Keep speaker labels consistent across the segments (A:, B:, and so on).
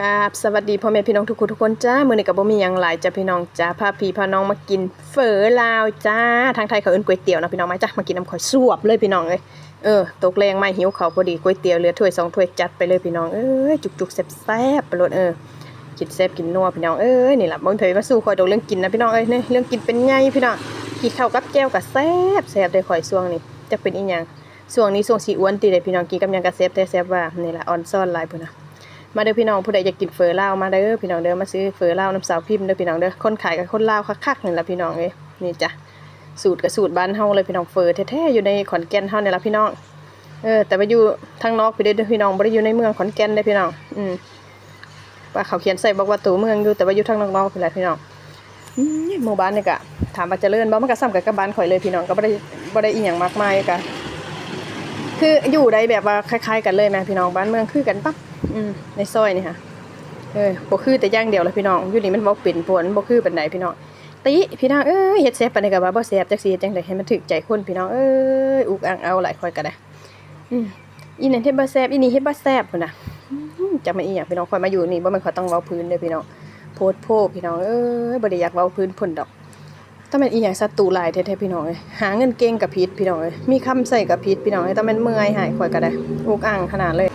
A: กับสวัสดีพ่อแม่พี่น้องทุกคนทุกคนจ้ามื้อนี้ก็บ่มีหยังหลายจ้ะพี่น้องจ้าพาพี่พาน้องมากินเฝอลาวจ้าทางไทยเขาเอิ้นก๋วยเตี๋ยวนะพี่น้องไหมจ้ะมากินน้ำข่อยสวบเลยพี่น้องเอ้ยเออตกแรงไมาหิวเขาพอดีก๋วยเตี๋ยวเหลือถ้วยสองถ้วยจัดไปเลยพี่น้องเอ้ยจุกๆแซ่บๆไปโลดเออกินแซ่บกินนัวพี่น้องเอ้ยนี่แหละบ่มีไผมาสู้ข่อยดอกเรื่องกินนะพี่น้องเอ้ยนี่เรื่องกินเป็นไงพี่น้องกินข้าวกับแจ่วก็แซ่บแซ่บได้ข่อยช่วงนี้จะเป็นอีหยังช่วงนี้ช่วงสิอ้วนติได้พี่น้องกินกับยังก็แซ่บแต่แซ่บว่านี่ล่ะออนซ่อนลายพุ่นนะ มาเด้อพี่น้องผู้ใดอยากกินเฟอเลามาเด้อพี่น้องเด้อมาซื้อเฟอเลาน้ำสาวพิมพ์เด้อพี่น้องเด้อคนขายกับคนเลาคักๆนี่ละพี่น้องเอ้ยนี่จ้ะสูตรกับสูตรบ้านเฮาเลยพี่น้องเฟอแท้ๆอยู่ในขอนแก่นเฮานี่ล่ะพี่น้องเออแต่ว่าอยู่ทางนอกพี่เด้อพี่น้องบ่ได้อยู่ในเมืองขอนแก่นเด้อพี่น้องอืมว่าเขาเขียนใส่บอกว่าตัวเมืองอยู่แต่ว่าอยู่ทางนอกๆพี่แหละพี่น้องอืมหมู่บ้านนี่ก็ถามว่าเจริญบ่มันก็ซ้ำกับกับบ้านข่อยเลยพี่น้องก็บ่ได้บ่ได้อีหยังมากมายก็คืออยู่ได้แบบว่าคล้าย ๆ กันเลยแม่พี่น้องบ้านเมืองคือกันปั๊บ ในซอยนี่ค่ะเออบ่คือแต่ย่างเดียวละพี่น้องอยู่นี่มันบ่เป็นปวนบ่คือปานใดพี่น้องติพี่น้องเอ้ยเฮ็ดแซ่บปานใดก็ว่าบ่แซ่บจักสิเฮ็ดจังได๋ให้มันถึกใจคนพี่น้องเอ้ยอุกอังเอาหลายค่อยก็ได้อืมอีนั่นเฮ็ดบ่แซ่บอีนี่เฮ็ดบ่แซ่บพุ่นน่ะอืมจักมาอีหยังพี่น้องค่อยมาอยู่นี่บ่แม่นเขาต้องเว้าพื้นเด้อพี่น้องโพดโพพี่น้องเอ้ยบ่ได้อยากเว้าพื้นพุ่นดอกถ้าแม่นอีหยังศัตรูหลายแท้ๆพี่น้องเอ้ยหาเงินเก่งก็ผิดพี่น้องเอ้ยมีคำใส่ก็ผิดพี่น้องเอ้ยถ้าแม่นเมื่อยหายค่อยก็ได้อุกอังขนาดเลย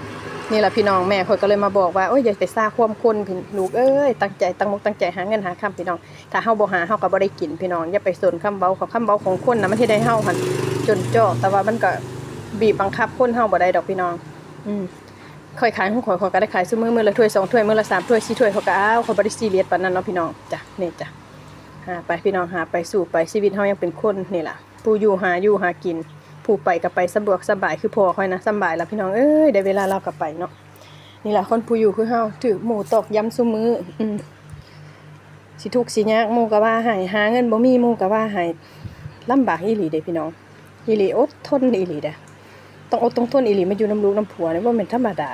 A: นี่แหละพี่น้องแม่ข่อยก็เลยมาบอกว่าโอ้ยอย่าไปซาความคนพี่ลูกเอ้ยตั้งใจตั้งมุกตั้งใจหาเงินหาคำพี่น้อง ถ้าเฮาบ่หาเฮาก็บ่ได้กินพี่น้องอย่าไปสนคำเว้าของคำเว้าของคนนะมันเฮ็ดให้เฮาหันจนเจาะแต่ว่ามันก็บีบบังคับคนเฮาบ่ได้ดอกพี่น้อง อืมค่อยขายของข่อยข่อยก็ได้ขายซุมื้อมือละถ้วยสองถ้วยมือละสามถ้วยสี่ถ้วยเขาก็เอาเขาบ่ได้ซีเรียสปานนั้นเนาะพี่น้องจ้ะนี่จ้ะหาไปพี่น้องหาไปสู่ไปชีวิตเฮายังเป็นคนนี่แหละผู้อยู่หาอยู่หากิน ผู้ไปกับไปสะดวกสบายคือพ่อค่อยนะสบายแล้วพี่น้องเอ้ยได้เวลาเรากับไปเนาะนี่แหละคนผู้อยู่คือเฮาถือหมูตกย้ำซุมืออืมสิทุกสิยากหมูกะว่าหายหาเงินบ่มีหมูกะว่าหายลำบากอีหลีเด้พี่น้องอีหลีอดทนอีหลีเด้ต้องอดต้องทนอีหลีมาอยู่น้ำลูกน้ำผัวนี่ว่าเป็นธรรมดา